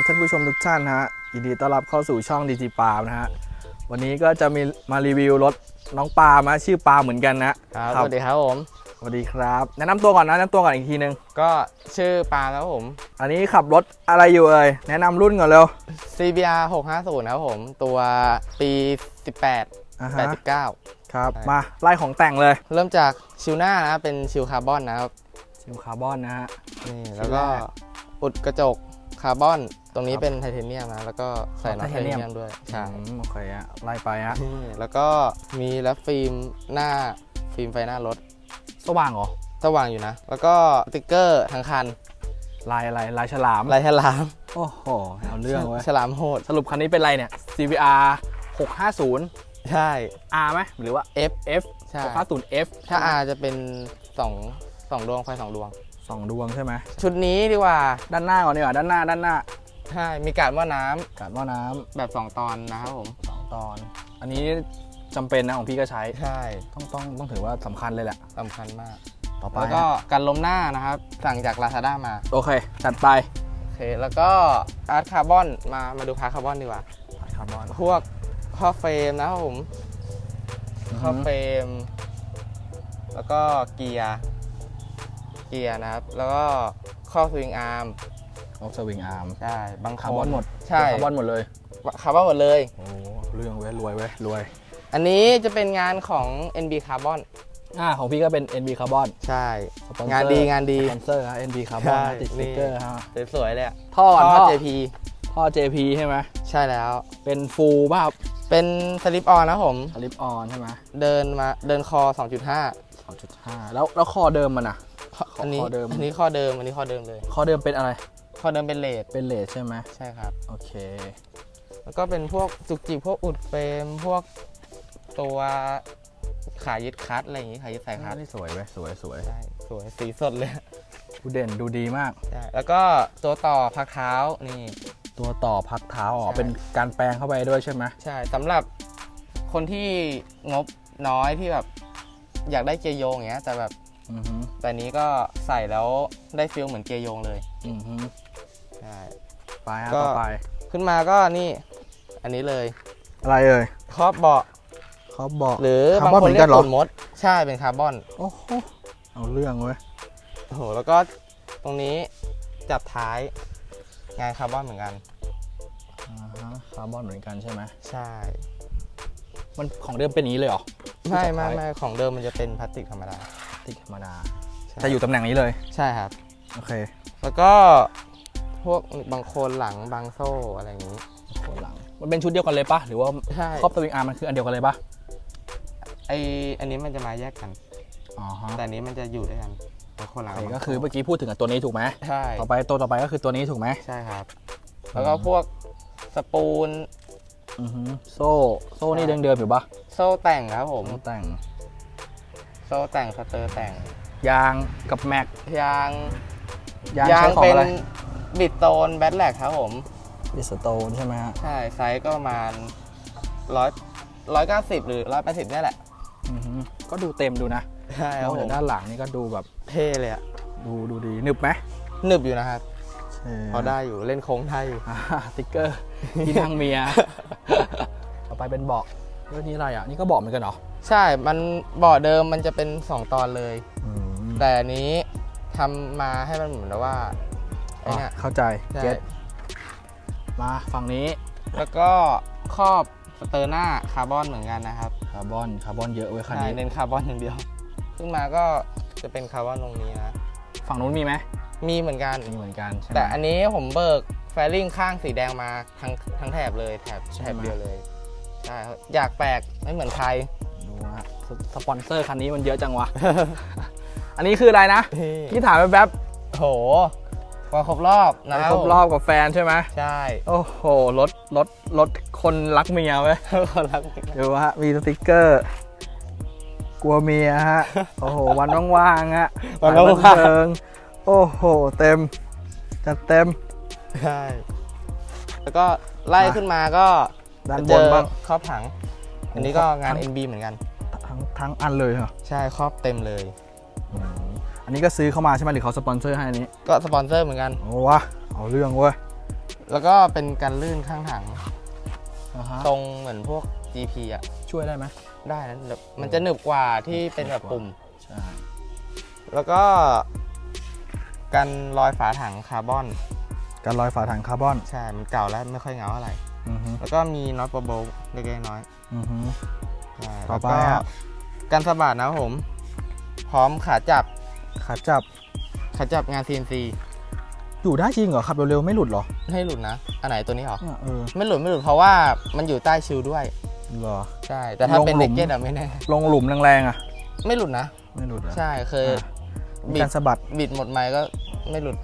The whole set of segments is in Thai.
อะสวัสดีครับท่านผู้ชมทุกท่านนะฮะยินดีต้อนรับเข้าสู่ช่องดีจีปาล์มนะฮะวันนี้ก็จะมีมารีวิวรถน้องปาล์มนะชื่อปาล์มเหมือนกันนะครับสวัสดีครับผมสวัสดีครับ แนะนำตัวก่อนนะแนะนำตัวก่อนอีกทีนึง ก็ชื่อปาล์มครับผม อันนี้ขับรถอะไรอยู่เอ่ยแนะนำรุ่นก่อนเร็ว CBR 650นะครับผมตัวปี 18 อ่าฮะ89 ครับใช่มาไล่ของแต่งเลยเริ่มจากชิวหน้านะครับเป็นชิวคาร์บอนนะครับซิลคาร์บอนนะฮะ นี่แล้วก็ชิ้นแรกอุดกระจกคาร์บอน ตรงนี้ครับเป็นไทเทเนียมนะแล้วก็ใส่น็อตไทไทเทเทเนียมเนียมด้วยใช่อืมโอเคฮะไล่ไปฮะนี่แล้วก็มีแรปฟิล์มหน้าฟิล์มไฟหน้ารถสว่างเหรอสว่างอยู่นะ แล้วก็สติ๊กเกอร์ทั้งคันลายอะไรลายฉลามลายฉลามโอ้โหเอาเรื่องเว้ยฉลามโหดสรุปคันนี้เป็นอะไรเนี่ย CVR 650 ใช่ R ไหมหรือว่า F F ใช่ 650 F ถ้า R จะเป็น2 2ดวงไฟสองดวงสองดวงใช่ไหมชุดนี้ดีกว่าด้านหน้าก่อนดีกว่าด้านหน้าด้านหน้า ใช่ มีการหม้อน้ำกาดหม้อน้ำแบบ 2 ตอนนะครับผม สองตอน อันนี้จำเป็นนะของพี่ก็ใช้ ใช่ต้องต้องต้องถือว่าสำคัญเลยแหละ สำคัญมาก ต่อไปแล้วก็กันล้มหน้านะครับ สั่งจาก Lazada มา โอเค จัดไปโอเค แล้วก็อาร์ตคาร์บอนมามาดูพาร์ทคาร์บอนดีกว่า คาร์บอนพวกข้อเฟรมนะครับผมข้อเฟรม แล้วก็เกียร์เกียร์นะครับ แล้วก็ข้อสวิงอาร์ม ออฟสวิงอาร์มใช่บางคาร์บอนหมดใช่คาร์บอนหมดเลยคาร์บอนหมดเลยโอ้เรื่องเว้ยรวยเว้ยรวย อันนี้จะเป็นงานของ NB Carbon อ่าของพี่ก็เป็น NB คาร์บอนใช่สปอนเซอร์งานดีงานดีสปอนเซอร์ฮะ NB คาร์บอนใช่ติดสติ๊กเกอร์ฮะสวยๆเลยอะท่อก่อนท่อท่อ JP ท่อ JP ใช่ไหมใช่แล้วเป็นฟูลป่ะครับเป็นสลิปออนนะผมสลิปออนใช่ไหมเดินมาเดินคอ 2.5 2.5 แล้วแล้วคอเดิมมันอะอันนี้ข้อเดิมอันนี้ข้อเดิมอันนี้ข้อเดิมเลยคอเดิมเป็นอะไร ข้อเดิมเป็นเลทเป็นเลสใช่ไหมใช่ครับ โอเค แล้วก็เป็นพวกจุกจิกพวกอุดเฟรมพวกตัวขายึดคัดอะไรอย่างงี้ขายึดสายคัดนี่สวยเว้ยสวยสวยใช่สวยสีสดเลยดูเด่นดูดีมาก ใช่แล้วก็ตัวต่อพักเท้านี่ ตัวต่อพักเท้าอ๋อใช่ เป็นการแปลงเข้าไปด้วยใช่ไหมใช่สำหรับคนที่งบน้อยที่แบบอยากได้เกียร์โยงอย่างเงี้ยแต่แบบอือฮึแต่นี้ก็ใส่แล้วได้ฟิลเหมือนเกียร์โยงเลย อือฮึใช่ ไปฮะก็ ต่อไป ขึ้นมาก็นี่ อันนี้เลยอะไรเอ่ยครอบเบาะเขาบอกหรือคาบางร์บอนคนเหมือนเรีกัยนกเหรอตุ่นมด ใช่เป็นคาร์บอนโอ้โหเอาเรื่องเว้ยโอ้โหแล้วก็ตรงนี้จับท้ายงานคาร์บอนเหมือนกัน อ่าฮะคาร์บอนเหมือนกันใช่ไหมใช่ มันของเดิมเป็นอย่างนี้เลยเหรอไม่จับไม่ท้ายไม่ของเดิมมันจะเป็นพลาสติกธรรมดาติดธรรมดาใช่จะอยู่ตำแหน่งนี้เลย ใช่ครับ โอเค แล้วก็ พวกบางโคนหลังบางโซ่อะไรอย่างนี้ โคนหลัง มันเป็นชุดเดียวกันเลยปะหรือว่าใช่ ครอบสวิงอาร์มมันคืออันเดียวกันเลยปะไออันนี้มันจะมาแยกกัน อ๋อฮะแต่อันนี้มันจะอยู่ด้วยกันบางโคนหลังโอเคบางก็คือโซ่เมื่อกี้พูดถึงกับตัวนี้ถูกไหมใช่ต่อไปตัวต่อไปก็คือตัวนี้ถูกไหมใช่ครับ แล้วก็พวกสปูน อือฮึโซ่โซ่นี่ใช่ เดิมๆอยู่ปะโซ่แต่งครับผมโซ่แต่งโซ่แต่งสเตอร์แต่งยางกับแม็กยางยางยางใช้ของเป็นอะไร บิดโตนแบทแลกครับผม บิสโตนใช่ไหมฮะใช่ไซส์ก็ประมาณร้อยร้อยเก้าสิบหรือร้อยแปดสิบนี่ยแหละ อือฮึก็ดูเต็มดูนะใช่คแล้รัวบผเดี๋ยมวด้านหลังนี่ก็ดูแบบเท่เลยอะดูดูดีหนึบไหมหนึบอยู่นะครับใช่พอได้อยู่เล่นโค้งได้อยู่ อ่าสติ๊กเกอร์ที่นั่งเมีย ต่อไปเป็นเบาะเรื่องนี้อะไรอะ นี่ก็เบาะเหมือนกันเหรอใช่มันเบาะเดิมมันจะเป็น 2 ตอนเลยอืมแต่อันนี้ทำมาให้มันเหมือนกับว่า ไอ้อะเนี่ยเข้าใจใช่เก็ตมาฝั่งนี้แล้วก็ครอบสเตอร์หน้าคาร์บอนเหมือนกันนะครับคาร์บอนคาร์บอนเยอะเว้ยคันใช่นี้ เน้นคาร์บอนอย่างเดียว ขึ้นมาก็จะเป็นคาร์บอนตรงนี้นะ ฝั่งนู้นมีไหมมีเหมือนกัน มีเหมือนกันใช่ไหมแต่อันนี้ผมเบิกแฟลิ่งข้างสีแดงมาทั้งทั้งแถบเลยแถบใช่แถไหมบเดียวเลยใช่ครับอยากแปลกไม่เหมือนใคร ดูฮะสสปอนเซอร์คันนี้มันเยอะจังวะ อันนี้คืออะไรนะนี่ ที่ถามแป๊บโห วันครบรอบๆนะครบรอบกับแฟนใช่ไหมใช่ โอ้โหรถรถรถคนรักเมียเว้ยคนรักดูฮะมีสติกเกอร์ กลัวเมียฮะ โอ้โห วันว่างๆฮะวันสยว่างๆเทิงโอ้โห เต็มจัดเต็ม ใช่ แล้วก็ไล่มาขึ้นมาก็ด้านจะบเจนอบ้างครอบถัง อันนี้ก็งาน NB เหมือนกัน ทั้งทั้งอันเลยเหรอ ใช่ครอบเต็มเลย อืมอันนี้ก็ซื้อเข้ามาใช่ไหมหรือเขาสปอนเซอร์ให้อันนี้ก็สปอนเซอร์เหมือนกัน โอ้วะเอาเรื่องเว้ยแล้วก็เป็นการลื่นข้างถังอ่าฮะตรงเหมือนพวก GP อะ ช่วยได้ไหมได้นะแบบมันจะหนึบกว่าที่เป็นแบบปุ่ม ใช่แล้วก็กันรอยฝาถังคาร์บอน การลอยฝาถังคาร์บอนใช่ มันเก่าแล้วไม่ค่อยเหงาอะไร อือฮึแล้วก็มีน็อตโปรโบเล็กๆน้อยอือฮึ ๆใช่ต่อแล้วไปก็ฮะกันสะบัดนะครับผม พร้อมขาจับ ขาจับขาจับงาน CNC อยู่ได้จริงเหรอขับเร็วๆไม่หลุดเหรอให้หลุดนะ อันไหนตัวนี้เหรอ เนี่ยเออไม่หลุดไม่หลุดเพราะว่ามันอยู่ใต้ชิลด้วย เหรอ ใช่ แต่ถ้าเป็นลงหลุเด็กม เก็ตอะไม่แน่ ลงหลุมแรงๆอะ ไม่หลุดนะ ไม่หลุดเหรอใช่เคยอะมีบิดการสะบัดบิดหมดไม้ก็ไม่หลุด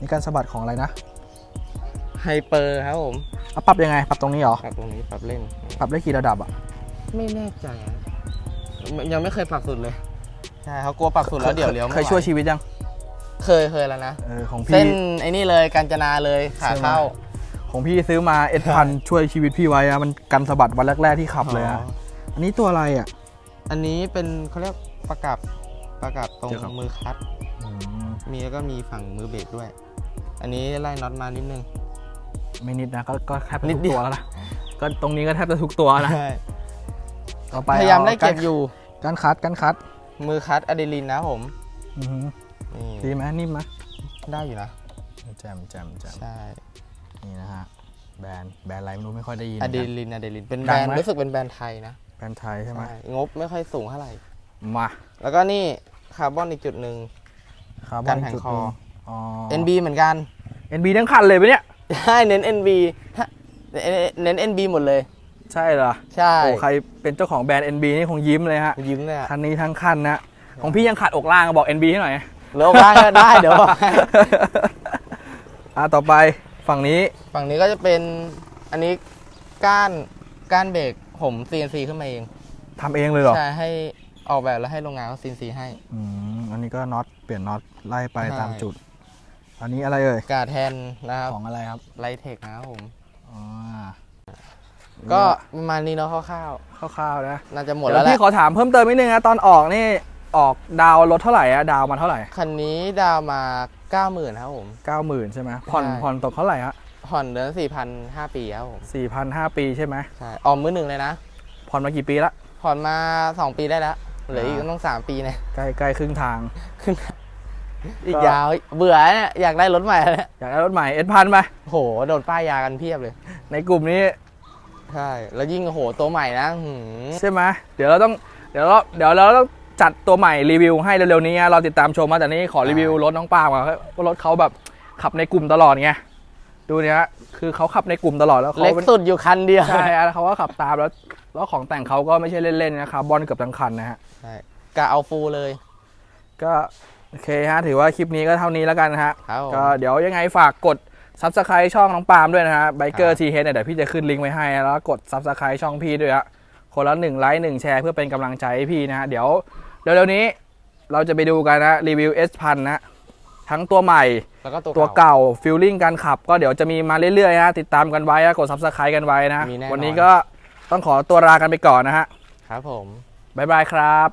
มีการสะบัดของอะไรนะไฮเปอร์ครับผมอะปรับยังไงปรับตรงนี้เหรอปรับตรงนี้ปรับเล่น ปรับได้กี่ระดับอะไม่แน่ใจอะยังไม่เคยปรับสุดเลย ใช่เขากลัวปรับสุดแล้วเดี๋ยวเลี้ยวไม่เคยไหช่วยชีวิตยังเคยเคยแล้วนะ เออของเส้พี่นไอ้นี่เลยกาญจนาเลยขาใช่ไหมเข้า ของพี่ซื้อมาเอ็ดพันช่วยชีวิตพี่ไว้อะมันกันสะบัดวันแรก ๆที่ขับเลยอะอ๋อ อันนี้ตัวอะไรอะ อันนี้เป็นเขาเรียกประกับประกับตรงเกี่ยวกับ มือคัด มีแล้วก็มีฝั่งมือเบรกด้วย อันนี้ไล่น็อตมานิดนึง ไม่นิดนะก็ก็แทบจะนิทุดกเดียวตัวแล้วนะก็ตรงนี้ก็แทบจะทุกตัวนะใช่ต่อไปพยายามไล่อเก็บอยู่ การคัดการคัด มือคัดอะดรีลินนะผมอือหือนี่ดีไหมนิ่มไหมได้อยู่นะแจมแจมแจมใช่นี่นะฮะแบรนด์แบรนด์อะไรไม่รู้ไม่ค่อยได้ยินอะดรีนะลินอะดรีลินเป็นดัแบงรนด์ไหม รู้สึกเป็นแบรนด์ไทยนะแบรนด์ไทยใช่ไหมใช่งบไม่ค่อยสูงเท่าไหร่ มาแล้วก็นี่คาร์บอนอีกจุดหนึ่ง คาร์บอกันนแผงจุดคอ หนึ่งอ๋อ NB เหมือนกัน NB ทั้งคันเลยปะเนี่ย ใช่เน้น NB ถ้าเน้น NB หมดเลย ใช่เหรอใช่โอ้ใครเป็นเจ้าของแบรนด์ NB นี่คงยิ้มเลยฮะยิ้มเลยอะคันนี้ทั้งคันนะ ของพี่ยังขาดอกล่างบอก NB ให้หน่อยโลกได้ก็ได้เดี๋ยวบอกให้อะต่อไปฝั่งนี้ฝั่งนี้ก็จะเป็นอันนี้ก้านก้านเบรกผม CNC ขึ้นมาเองทำเองเลยเหรอใช่ให้ออกแบบแล้วให้โรงงานเขา CNC ให้อืมอันนี้ก็น็อตเปลี่ยนน็อตไล่ไปใช่ตามจุด อันนี้อะไรเอ่ยกาแทนนะครับของอะไรครับไลเทคนะครับผมอ๋อ ก็ประมาณนี้เนาะคร่าวคร่าวๆนะๆน่าจะหมดเดี๋แล้ยววแหละพี่ขอถามเพิ่มเติมนิดนึงนะตอนออกนี่ออกดาวรถเท่าไหร่อะดาวมาเท่าไหร่คันนี้ดาวมา 90,000ครับผม เก้าหมื่นใช่ไหมผ่อนใช่ ผ่อนตกเท่าไหร่ฮะผ่อนเดือน4,000 5ปีครับผมสี่พันห้าปีใช่ไหมใช่ออมมือหนึ่งเลยนะ ผ่อนมากี่ปีละ ผ่อนมา 2 ปีได้แล้วเหลืออีกต้อง 3 ปีเนี่ยใกล้ใกล้ครึ่งทางอีกยาวเบื่อเนี่ยอยากได้รถใหม่แล้วอยากได้รถใหม่เอ็ดพันไปโหโดนป้ายยากันเพียบเลย ในกลุ่มนี้ ใช่ แล้วยิ่งโอ้โหตัวใหม่นะหืมใช่ไหมเดี๋ยวเราต้องเดี๋ยวเราเดี๋ยวเราต้องจัดตัวใหม่รีวิวให้เร็วๆนี้นะเราติดตามชมมาแต่นี้ขอรีวิวรถน้องปาล์มก่อนว่ารถเขาแบบขับในกลุ่มตลอดไงดูเนี่ยฮะคือเขาขับในกลุ่มตลอดแล้วเขาเล็กเป็นสุดอยู่คันเดียวใช่ฮะเขาก็ขับตามแล้วแล้วของแต่งเขาก็ไม่ใช่เล่นๆนะครับบอลเกือบทั้งคันนะฮะใช่กะเอาฟูลเลย ก็โอเคฮะถือว่าคลิปนี้ก็เท่านี้แล้วกันนะฮะครับผมก็เดี๋ยวยังไงฝากกด subscribe ช่องน้องปาล์มด้วยนะฮะไบเกอครัร์บทีเฮดเนี่ยเดี๋ยวพี่จะขึ้นลิงก์ไว้ให้นะแล้วกด subscribe ช่องพี่ด้วยฮะคนละหนึ่งไลค์หนึ่งแชร์เพื่อเป็นกำลังใจให้พี่นะฮะเดี๋ยวเร็วๆนี้เราจะไปดูกันนะรีวิว S พันนะทั้งตัวใหม่แล้วก็ตัวตัวเก่าเก่าฟิลลิ่งการขับ ก็เดี๋ยวจะมีมาเรื่อยๆนะติดตามกันไว้นะกด subscribe กันไว้นะ มีแน่นอน วันนี้ก็ต้องขอตัวลากันไปก่อนนะฮะครับผม บ๊ายบายครับ